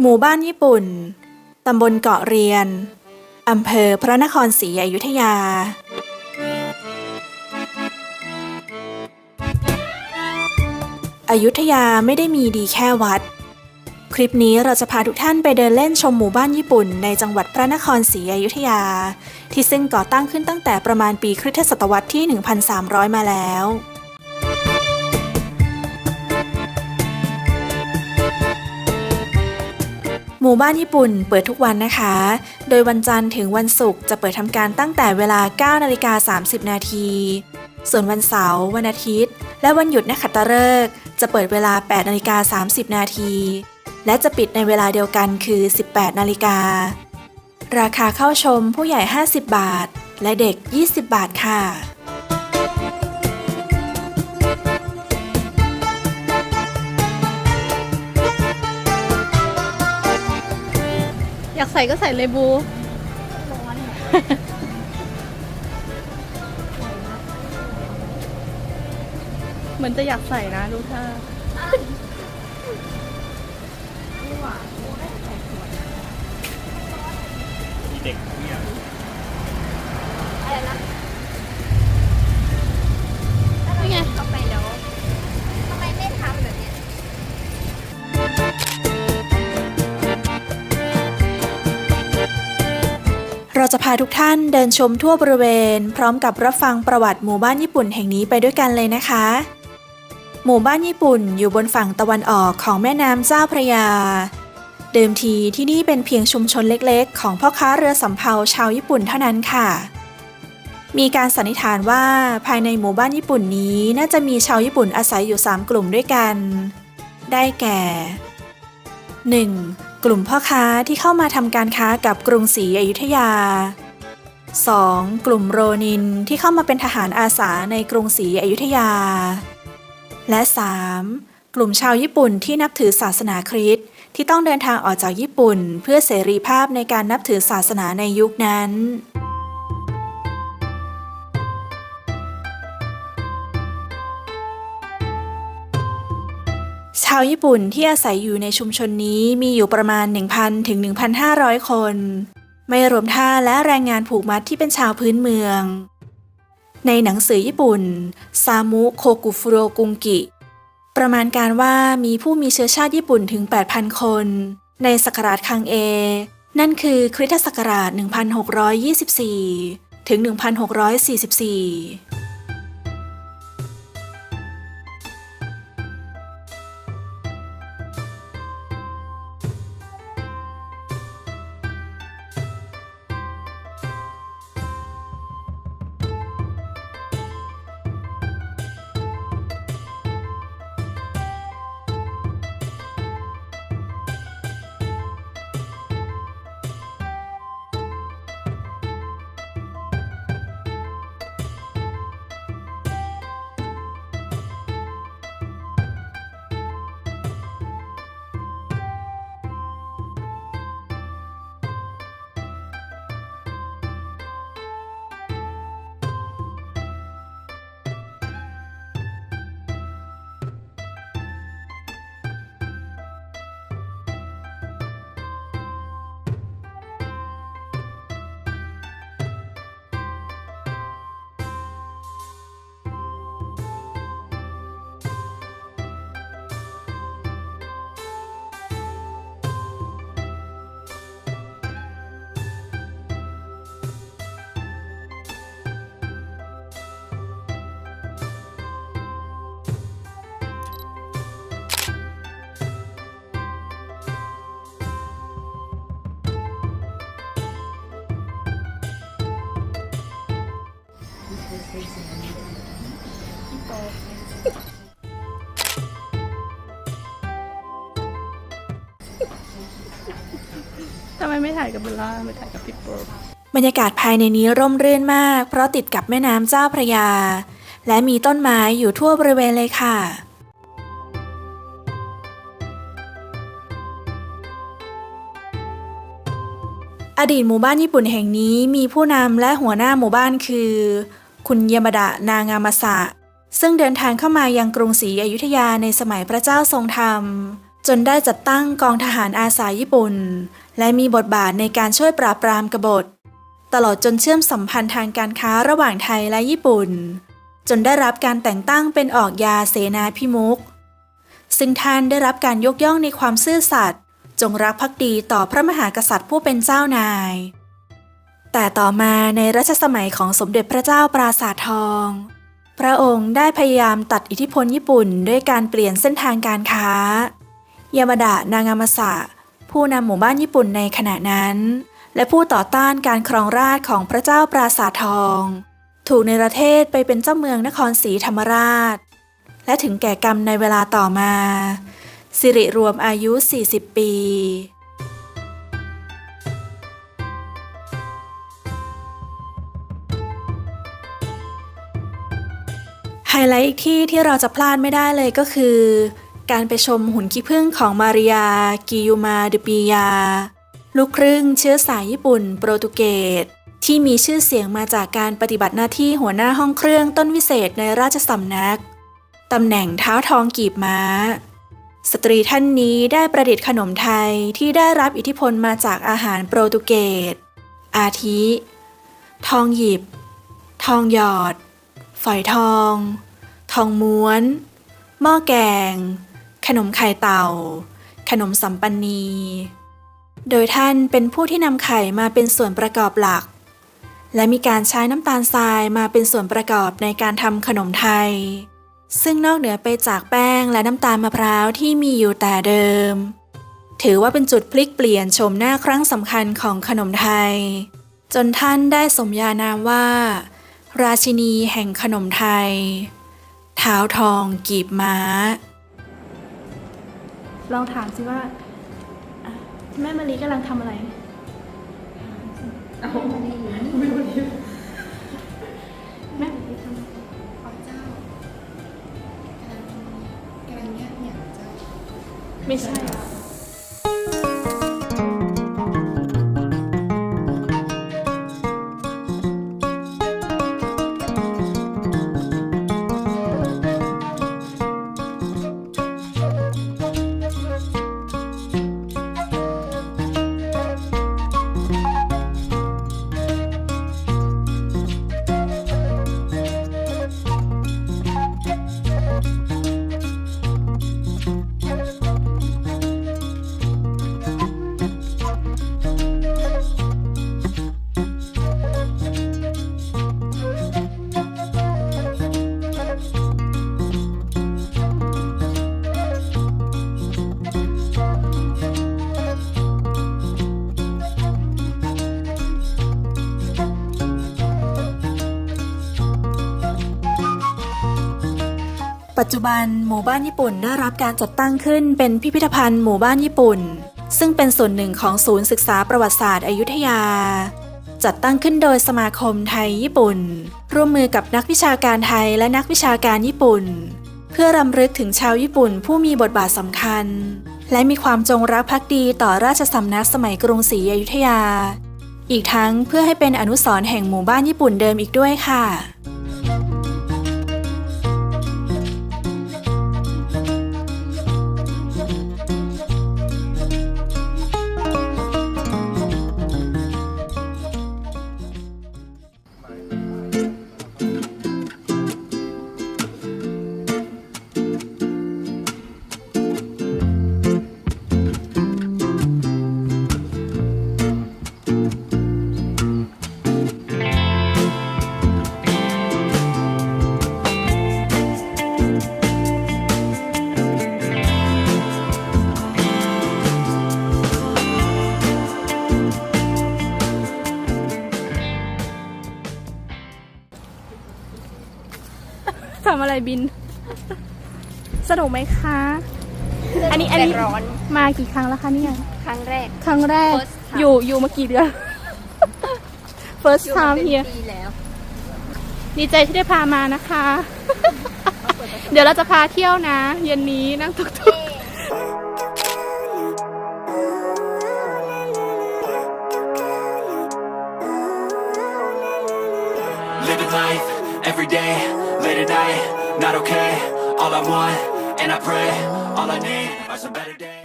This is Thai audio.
หมู่บ้านญี่ปุ่น ตำบลเกาะเรียน อำเภอพระนครศรีอยุธยา อายุทยาไม่ได้มีดีแค่วัด คลิปนี้เราจะพาทุกท่านไปเดินเล่นชมหมู่บ้านญี่ปุ่น ในจังหวัดพระนครศรีอยุธยา ที่ซึ่งก่อตั้งขึ้นตั้งแต่ประมาณปีคริสตศตวรรษที่ 1,300 มาแล้ว หมู่บ้านญี่ปุ่นเปิดทุกวันนะคะ โดยวันจันทร์ถึงวันศุกร์จะเปิดทำการตั้งแต่เวลา 9 นาฬิกา 30 นาที ส่วนวันเสาร์วันอาทิตย์ และวันหยุดนักขัตฤกษ์จะเปิดเวลา 8 นาฬิกา 30 นาที และจะปิดในเวลาเดียวกันคือ 18 นาฬิการาคาเข้าชมผู้ใหญ่ 50 บาท และเด็ก 20 บาทค่ะ ใส่ก็ใส่เลยบู เหมือนจะอยากใส่นะดูท่าเด็กเนี่ย เราจะพาทุกท่านเดินชมทั่วบริเวณ พร้อมกับรับฟังประวัติหมู่บ้านญี่ปุ่นแห่งนี้ไปด้วยกันเลยนะคะ หมู่บ้านญี่ปุ่นอยู่บนฝั่งตะวันออกของแม่น้ำเจ้าพระยา เดิมทีที่นี่เป็นเพียงชุมชนเล็กๆ ของพ่อค้าเรือสำเภาชาวญี่ปุ่นเท่านั้นค่ะ มีการสันนิษฐานว่าภายในหมู่บ้านญี่ปุ่นนี้น่าจะมีชาวญี่ปุ่นอาศัยอยู่ 3 กลุ่มด้วยกัน ได้แก่ 1. กลุ่มพ่อค้าที่เข้ามาทำการค้ากับกรุงศรีอยุธยา 2. กลุ่มโรนินที่เข้ามาเป็นทหารอาสาในกรุงศรีอยุธยา และ 3. กลุ่มชาวญี่ปุ่นที่นับถือศาสนาคริสต์ที่ต้องเดินทางออกจากญี่ปุ่น เพื่อเสรีภาพในการนับถือศาสนาในยุคนั้นาวญี่ปุ่นที่อาศัยอยู่ในชุมชนนี้มีอยู่ประมาณ 1,000 ถึง 1,500 คน ไม่รวมท่าและแรงงานผูกมัดที่เป็นชาวพื้นเมือง ในหนังสือญี่ปุ่น ซามุโคกุฟุโรกุงกิ ประมาณการว่ามีผู้มีเชื้อชาติญี่ปุ่นถึง 8,000 คน ในศักราชคังเอ นั่นคือคริสตศักราช 1624 ถึง 1644 ทำไมไม่ถ่ายกับเบลล่าไม่ถ่ายกับพี่โป๊ปบรรยากาศภายในนี้ร่มรื่นมาก เพราะติดกับแม่น้ำเจ้าพระยา และมีต้นไม้อยู่ทั่วบริเวณเลยค่ะอดีตหมู่บ้านญี่ปุ่นแห่งนี้มีผู้นำและหัวหน้าหมู่บ้านคือ คุณยามดะนางามาสะ ซึ่งเดินทางเข้ามายังกรุงศรีอยุธยาในสมัยพระเจ้าทรงธรรม จนได้จัดตั้งกองทหารอาสาญี่ปุ่น และมีบทบาทในการช่วยปราบปรามกบฏ ตลอดจนเชื่อมสัมพันธ์ทางการค้าระหว่างไทยและญี่ปุ่น จนได้รับการแต่งตั้งเป็นออกยาเสนาพิมุขซึ่งท่านได้รับการยกย่องในความซื่อสัตย์จงรักภักดีต่อพระมหากษัตริย์ผู้เป็นเจ้านาย แต่ต่อมาในรัชสมัยของสมเด็จพระเจ้าปราสาททอง พระองค์ได้พยายามตัดอิทธิพลญี่ปุ่นด้วยการเปลี่ยนเส้นทางการค้ายามาดะนางามะสะ ผู้นำหมู่บ้านญี่ปุ่นในขณะนั้น และผู้ต่อต้านการครองราชของพระเจ้าปราสาททอง ถูกในประเทศไปเป็นเจ้าเมืองนครศรีธรรมราช และถึงแก่กรรมในเวลาต่อมา สิริรวมอายุ 40 ปี ไฮไลท์อีกที่ที่เราจะพลาดไม่ได้เลยก็คือ การไปชมหุ่นขี้ผึ้งของมาริยา กิยูมาเดปียา ลูกครึ่งเชื้อสายญี่ปุ่น โปรตุเกสที่มีชื่อเสียงมาจากการปฏิบัติหน้าที่หัวหน้าห้องเครื่องต้นวิเศษในราชสำนัก ตำแหน่งเท้าทองกีบม้า สตรีท่านนี้ได้ประดิษฐ์ขนมไทยที่ได้รับอิทธิพลมาจากอาหารโปรตุเกส อาทิ ทองหยิบ ทองหยอด ฝอยทอง ทองม้วน หม้อแกง ขนมไข่เต่า ขนมสัมปันนี โดยท่านเป็นผู้ที่นำไข่มาเป็นส่วนประกอบหลัก และมีการใช้น้ำตาลทรายมาเป็นส่วนประกอบในการทำขนมไทย ซึ่งนอกเหนือไปจากแป้งและน้ำตาลมะพร้าวที่มีอยู่แต่เดิม ถือว่าเป็นจุดพลิกเปลี่ยนชมหน้าครั้งสำคัญของขนมไทย จนท่านได้สมญานามว่า ราชินีแห่งขนมไทย เท้าทองกีบม้า ลองถามสิว่าอะแม่มะลิกำลังทำอะไร แม่มะลิทำขอเจ้ากำลังกำลังเงียบเงียบเจ้า ไม่ใช่ ปัจจุบันหมู่บ้านญี่ปุ่นได้รับการจัดตั้งขึ้นเป็นพิพิธภัณฑ์หมู่บ้านญี่ปุ่น ซึ่งเป็นส่วนหนึ่งของศูนย์ศึกษาประวัติศาสตร์อยุธยา จัดตั้งขึ้นโดยสมาคมไทยญี่ปุ่น ร่วมมือกับนักวิชาการไทยและนักวิชาการญี่ปุ่น เพื่อรำลึกถึงชาวญี่ปุ่นผู้มีบทบาทสำคัญ และมีความจงรักภักดีต่อราชสำนักสมัยกรุงศรีอยุธยา อีกทั้งเพื่อให้เป็นอนุสรณ์แห่งหมู่บ้านญี่ปุ่นเดิมอีกด้วยค่ะ ทำอะไรบิน สนุกไหมคะ อันนี้อันนี้แต่ร้อน มากี่ครั้งแล้วคะเนี่ย ครั้งแรก ครั้งแรก First time อยู่อยู่มากี่เดือน first อยู่มา time เป็น here ปีแล้ว ดีใจที่ได้พามานะคะ เดี๋ยวเราจะพาเที่ยวนะ เย็นนี้นั่งตุกตุ not okay. All I want, and I pray, All I need are some better days.